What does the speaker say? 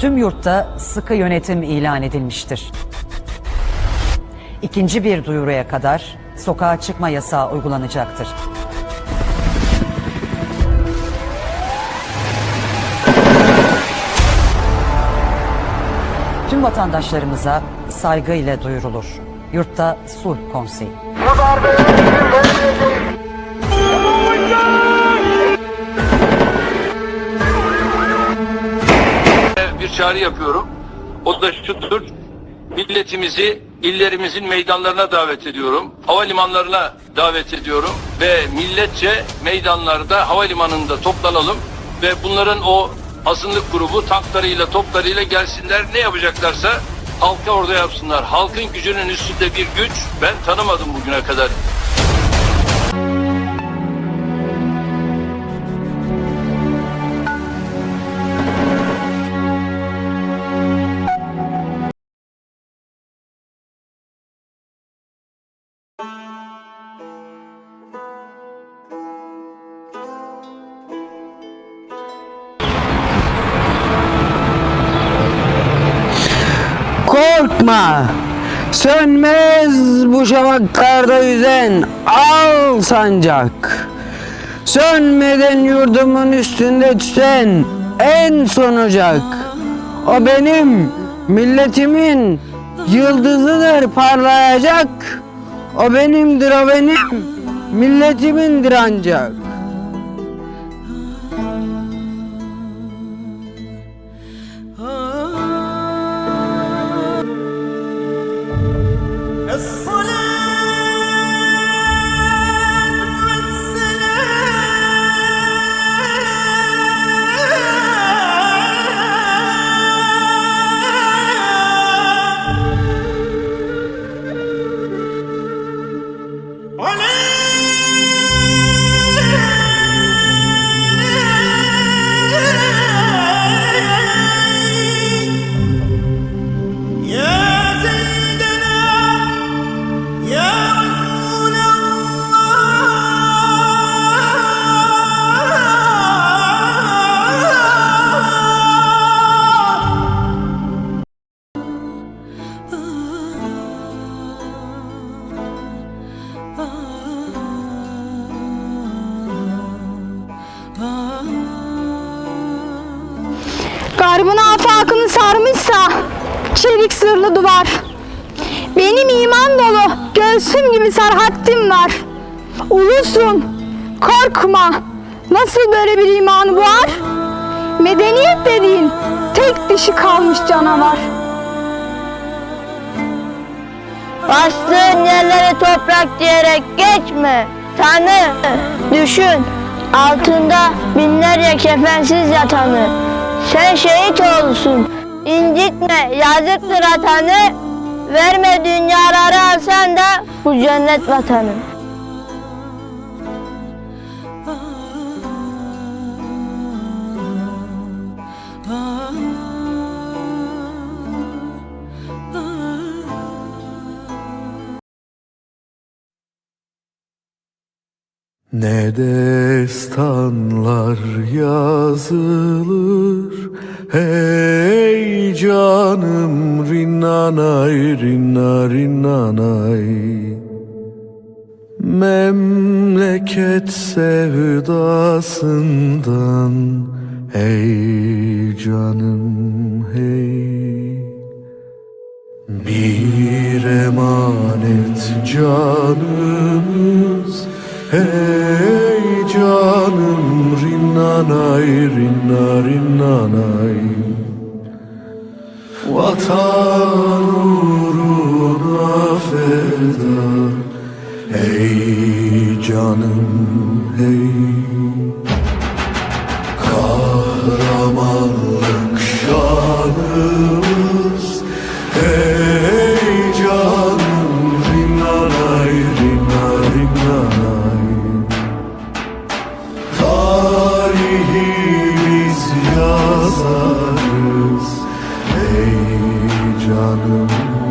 tüm yurtta sıkı yönetim ilan edilmiştir. İkinci bir duyuruya kadar sokağa çıkma yasağı uygulanacaktır. Tüm vatandaşlarımıza saygıyla duyurulur. Yurtta sulh konseyi. Bir çağrı yapıyorum. O da şudur. Milletimizi illerimizin meydanlarına davet ediyorum. Havalimanlarına davet ediyorum. Ve milletçe meydanlarda havalimanında toplanalım. Ve bunların o azınlık grubu tanklarıyla toplarıyla gelsinler. Ne yapacaklarsa halka orada yapsınlar. Halkın gücünün üstünde bir güç ben tanımadım bugüne kadar. Korkma, sönmez bu şafaklarda yüzen al sancak. Sönmeden yurdumun üstünde tüten en son ocak. O benim milletimin yıldızıdır parlayacak. O benimdir o benim milletimindir ancak. Garbın afakını sarmışsa çelik sırlı duvar. Benim iman dolu göğsüm gibi sarhattim var. Ulusun korkma nasıl böyle bir imanı var? Medeniyet dediğin tek dişi kalmış canavar. Bastığın yerlere toprak diyerek geçme. Tanı, düşün. Altında binlerce kefensiz yatanı. Sen şehit olsun. İncitme, yazıktır atanı. Verme dünyaları alsan da bu cennet vatanı. Ne destanlar yazılır Hey canım rinnanay rinna rinnanay Memleket sevdasından Hey canım hey. Bir emanet canımız Hey canım rinnanay rinna rinnanay. Vatan canım